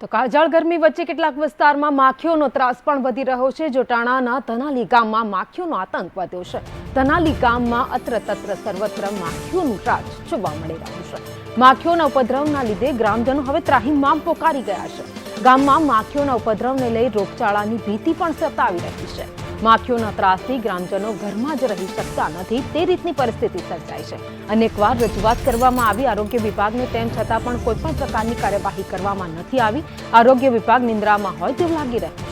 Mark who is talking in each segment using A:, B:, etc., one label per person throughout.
A: તો કાળઝાળ ગરમી વચ્ચે કેટલાક વિસ્તારમાં માખીઓનો ત્રાસ પણ વધી રહ્યો છે. જોટાણાના ધનાલી ગામમાં માખીઓનો આતંક વધ્યો છે. ધનાલી ગામમાં અત્ર તત્ર સર્વત્ર માખીઓનું રાજ જોવા મળી રહ્યું છે. માખીઓના ઉપદ્રવના લીધે ગ્રામજનો હવે ત્રાહિમામ પોકારી ગયા છે. ગામમાં માખીઓના ઉપદ્રવને લઈ રોગચાળાની ભીતિ પણ સતાવી રહી છે. માખીઓના ત્રાસથી ગ્રામજનો ઘરમાં જ રહી શકતા નથી. તે રીતની પરિસ્થિતિ સર્જાઈ છે. અનેકવાર રજૂઆત કરવામાં આવી. આરોગ્ય વિભાગને તેમ છતાં પણ કોઈપણ પ્રકારની કાર્યવાહી કરવામાં નથી આવી. આરોગ્ય વિભાગ નિંદ્રામાં હોય તેવું લાગી રહ્યું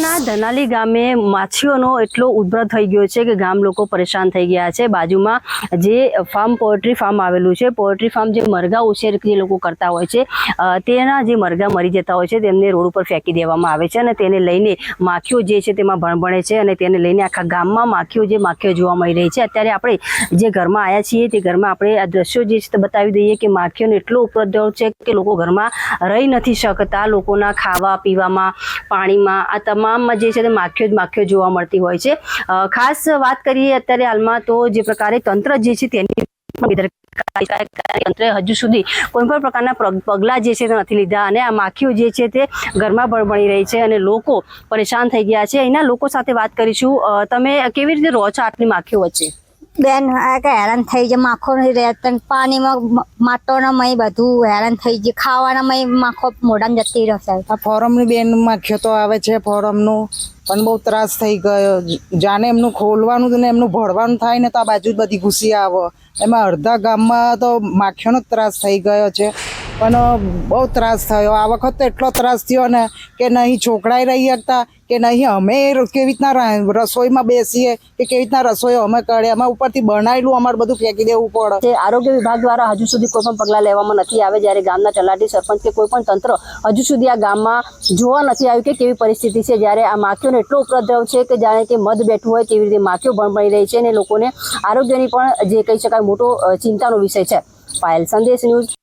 B: ના ધનાલી ગામે માછીઓનો એટલો ઉદ્ભવ થઈ ગયો છે કે ગામ લોકો પરેશાન થઈ ગયા છે. બાજુમાં જે ફાર્મ પોલ્ટ્રી ફાર્મ આવેલું છે પોલ્ટ્રી ફાર્મ જે મરઘા ઉછેર જે લોકો કરતા હોય છે તેના જે મરઘા મરી જતા હોય છે, તેમને રોડ ઉપર ફેંકી દેવામાં આવે છે અને તેને લઈને માખીઓ જે છે તેમાં ભણભણે છે અને તેને લઈને આખા ગામમાં માખીઓ જે માખીઓ જોવા મળી રહી છે. અત્યારે આપણે જે ઘરમાં આવ્યા છીએ તે ઘરમાં આપણે આ દ્રશ્યો જે છે તે બતાવી દઈએ કે માખીઓનો એટલો ઉપદ્રવ છે કે લોકો ઘરમાં રહી નથી શકતા. લોકોના ખાવા પીવામાં પાણીમાં, આ તમામમાં જે છે તે માખીઓ જ માખીઓ જોવા મળતી હોય છે. ખાસ વાત કરીએ અત્યારે હાલમાં તો જે પ્રકારે તંત્ર જે છે તેની તંત્રએ હજુ સુધી કોઈ પણ પ્રકારના પગલાં જે છે તે નથી લીધા અને આ માખીઓ જે છે તે ઘરમાં બળબળી રહી છે અને લોકો પરેશાન થઈ ગયા છે. અહીંના લોકો સાથે વાત કરીશું. તમે કેવી રીતે રહો છો આટલી માખીઓ વચ્ચે?
C: બેન કે હેરાન થઈ જાય, માખો નહીં રહેતા પાણીમાં માટોના મય બધું હેરાન થઈ જાય. ખાવાના મય માખો મોઢામાં જતી રહેશે.
D: આ ફોરમની બેન માખ્યો તો આવે છે ફોરમનું, પણ બહુ ત્રાસ થઈ ગયો. જાણે એમનું ખોલવાનું ને, એમનું ભરવાનું થાય ને તો આ બાજુ બધી ઘૂસી આવે. એમાં અડધા ગામમાં તો માખીઓનો જ ત્રાસ થઈ ગયો છે. પણ બહુ ત્રાસ થયો. આ વખત તો એટલો ત્રાસ થયો ને કે નહીં છોકરાએ રહી શકતા કે નહીં, અમે કેવી રીતના રસોઈમાં બેસીએ, કે કેવી રીતના રસોઈ અમે કરીએ, અમે ઉપરથી બનાવેલું, અમારે બધું ફેંકી દેવું પડે.
B: જે આરોગ્ય વિભાગ દ્વારા હજુ સુધી કોઈ પણ પગલાં લેવામાં નથી આવે જ્યારે ગામના તલાટી સરપંચ કે કોઈ પણ તંત્ર હજુ સુધી આ ગામમાં જોવા નથી આવ્યું કે કેવી પરિસ્થિતિ છે, જ્યારે આ માખીઓનો એટલો ઉપદ્રવ છે કે જાણે કે મધ બેઠું હોય તેવી રીતે માખીઓ ભણભણી રહી છે અને લોકોને આરોગ્યની પણ જે કહી શકાય મોટો ચિંતાનો વિષય છે. પાયલ સંદેશ ન્યૂઝ